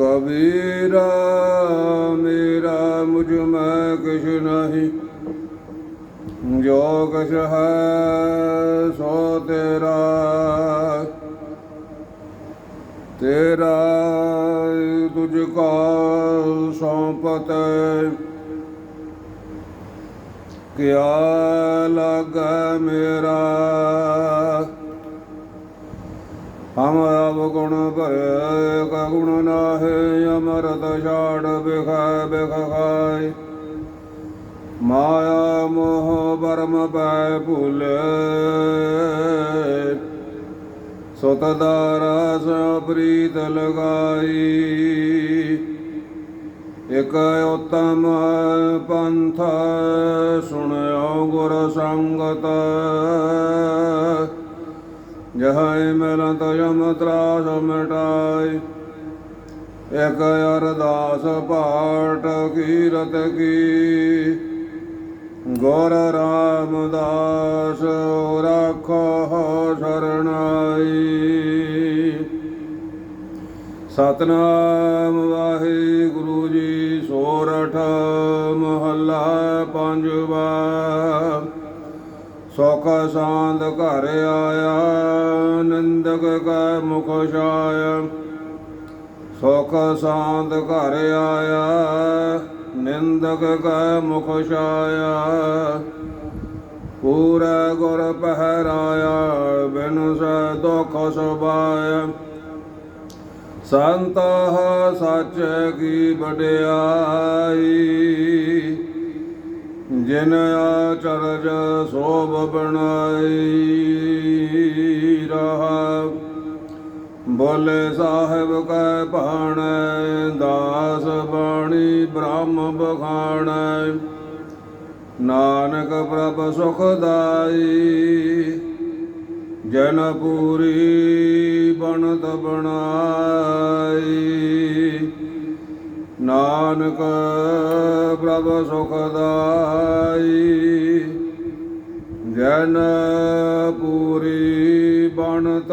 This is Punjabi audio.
ਕਬੀਰਾ ਮੇਰਾ ਮੁਝ ਮੈਂ ਕਿਛ ਨਹੀਂ। ਜੋ ਕਛ ਹੈ ਸੋ ਤੇਰਾ ਤੇਰਾ ਤੁਝ ਕਾ ਸੌਂਪਤ ਕਿਆ ਲਗ ਮੇਰਾ, ਹਮ ਆਪ ਗੁਣ ਭਰੇ ਗੁਣ ਨਾਹੇ ਅਮਰਤ ਛਾੜ ਬਿਖੈ ਬਿਖ ਮਾਇਆ ਮੋਹ ਬਰਮ ਪੈ ਭੁਲੇ। ਸਤ ਦਾ ਰਸ ਪ੍ਰੀਤ ਲਗਾਈ। ਇਕ ਉਤਮ ਪੰਥ ਸੁਣਿਓ ਗੁਰ ਸੰਗਤ। ਜਹੈ ਮਿਲਤ ਜਮ ਤਰਾਸ ਮਿਟਾਈ ਇਕ ਅਰਦਾਸ ਪਾਠ ਕੀਰਤ ਕੀ। ਗੁਰ ਰਾਮਦਾਸ ਰਾਖੋ ਸਰਣਾਈ ਸਤਨਾਮ ਵਾਹਿਗੁਰੂ ਜੀ ਸੋਰਠ ਮਹੱਲਾ ਪੰਜਵਾ। ਸੁਖ ਸਾਂਦ ਘਰ ਆਇਆ, ਨੰਦਕ ਕੈ ਮੁਖ ਛਾਇਆ। ਸੁਖ ਸਾਂਦ ਘਰ ਆਇਆ, ਨਿੰਦਕ ਕੈ ਮੁਖ ਛਾਇਆ। ਪੂਰਾ ਗੁਰ ਪਹਿਰਾਇਆ, ਬਿਨੁ ਸੈ ਦੁਖ ਸੁਭਾਇਆ। ਸੰਤ ਸੱਚ ਕੀ ਵਡਿਆਈ। ਜਿਨ ਆਚਰਜ ਸੋਭ ਬਣਾਈ, ਰਹਾ ਬੋਲੇ ਸਾਹਿਬ ਕੈ ਭਾਣੈ, ਦਾਸ ਬਾਣੀ ਬ੍ਰਹਮ ਬਖਾਣ। ਨਾਨਕ ਪ੍ਰਭ ਸੁਖਦਾਈ ਜਨ ਪੂਰੀ ਬਣਤ ਬਣਾਈ। ਨਾਨਕ ਪ੍ਰਭ ਸੁਖਦਾਈ ਜਨ ਪੂਰੀ ਬਣਤ